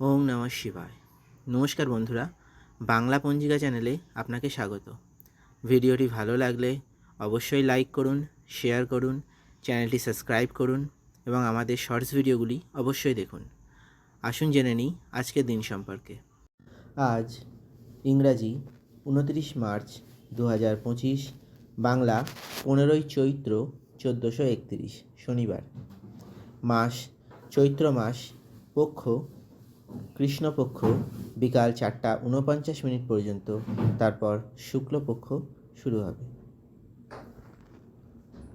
ওম নমঃ শিবায়। নমস্কার বন্ধুরা, বাংলা পঞ্জিকা চ্যানেলে আপনাকে স্বাগত। ভিডিওটি ভালো লাগলে অবশ্যই লাইক করুন, শেয়ার করুন, চ্যানেলটি সাবস্ক্রাইব করুন এবং আমাদের শর্টস ভিডিওগুলি অবশ্যই দেখুন। আসুন জেনে নিই আজকের দিন সম্পর্কে। আজ ইংরাজি উনত্রিশ মার্চ দু হাজার পঁচিশ, বাংলা পনেরোই চৈত্র চোদ্দোশো একত্রিশ, শনিবার। মাস, চৈত্র মাস পক্ষ কৃষ্ণপক্ষ বিকাল চারটা উনপঞ্চাশ মিনিট পর্যন্ত, তারপর শুক্লপক্ষ শুরু হবে।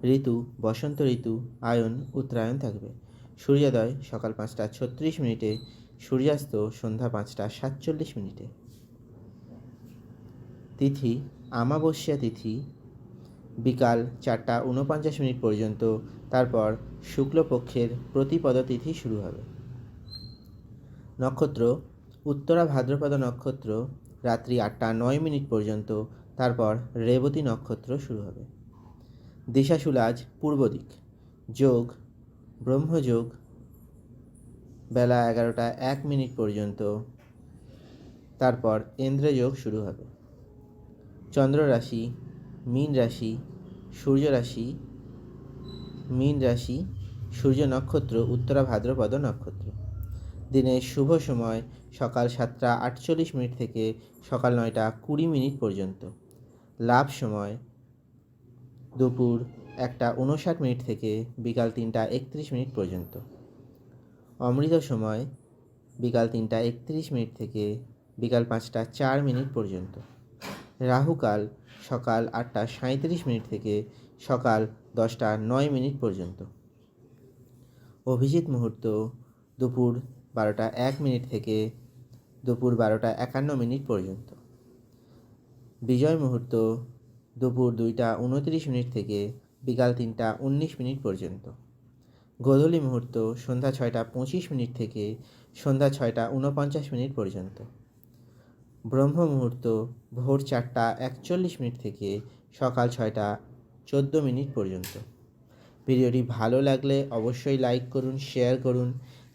ঋতু, বসন্ত ঋতু, আয়ন, উত্তরায়ণ থাকবে। সূর্যোদয় সকাল পাঁচটা ছত্রিশ মিনিটে, সূর্যাস্ত সন্ধ্যা পাঁচটা সাতচল্লিশ মিনিটে। তিথি আমাবস্যা তিথি, বিকাল চারটা উনপঞ্চাশ মিনিট পর্যন্ত, তারপর শুক্লপক্ষের প্রতিপদ তিথি শুরু হবে। নক্ষত্র, উত্তরা ভাদ্রপদ নক্ষত্র, রাত্রি আটটা নয় মিনিট পর্যন্ত, তারপর রেবতী নক্ষত্র শুরু হবে। দিশাশুল আজ পূর্ব দিক। যোগ, ব্রহ্মযোগ, বেলা এগারোটা এক মিনিট পর্যন্ত, তারপর ইন্দ্রযোগ শুরু হবে। চন্দ্র রাশি মীন রাশি, সূর্য রাশি, মীন রাশি, সূর্য নক্ষত্র, উত্তরা ভাদ্রপদ নক্ষত্র। দিনের শুভ সময় সকাল সাতটা আটচল্লিশ মিনিট থেকে সকাল নয়টা কুড়ি মিনিট পর্যন্ত। লাভ সময় দুপুর একটা উনষাট মিনিট থেকে বিকাল তিনটা একত্রিশ মিনিট পর্যন্ত। অমৃত সময় বিকাল তিনটা একত্রিশ মিনিট থেকে বিকাল পাঁচটা চার মিনিট পর্যন্ত। রাহুকাল সকাল আটটা সাঁত্রিশ মিনিট থেকে সকাল দশটা নয় মিনিট পর্যন্ত। অভিজিৎ মুহূর্ত দুপুর বারোটা এক মিনিট থেকে দুপুর বারোটা একান্ন মিনিট পর্যন্ত। বিজয় মুহূর্ত দুপুর দুইটা উনত্রিশ মিনিট থেকে বিকাল তিনটা উনিশ মিনিট পর্যন্ত। গোধূলি মুহূর্ত সন্ধ্যা ছয়টা পঁচিশ মিনিট থেকে সন্ধ্যা ছয়টা উনপঞ্চাশ মিনিট পর্যন্ত। ব্রহ্ম মুহূর্ত ভোর চারটা একচল্লিশ মিনিট থেকে সকাল ছয়টা চোদ্দ মিনিট পর্যন্ত। ভিডিওটি ভালো লাগলে অবশ্যই লাইক করুন, শেয়ার করুন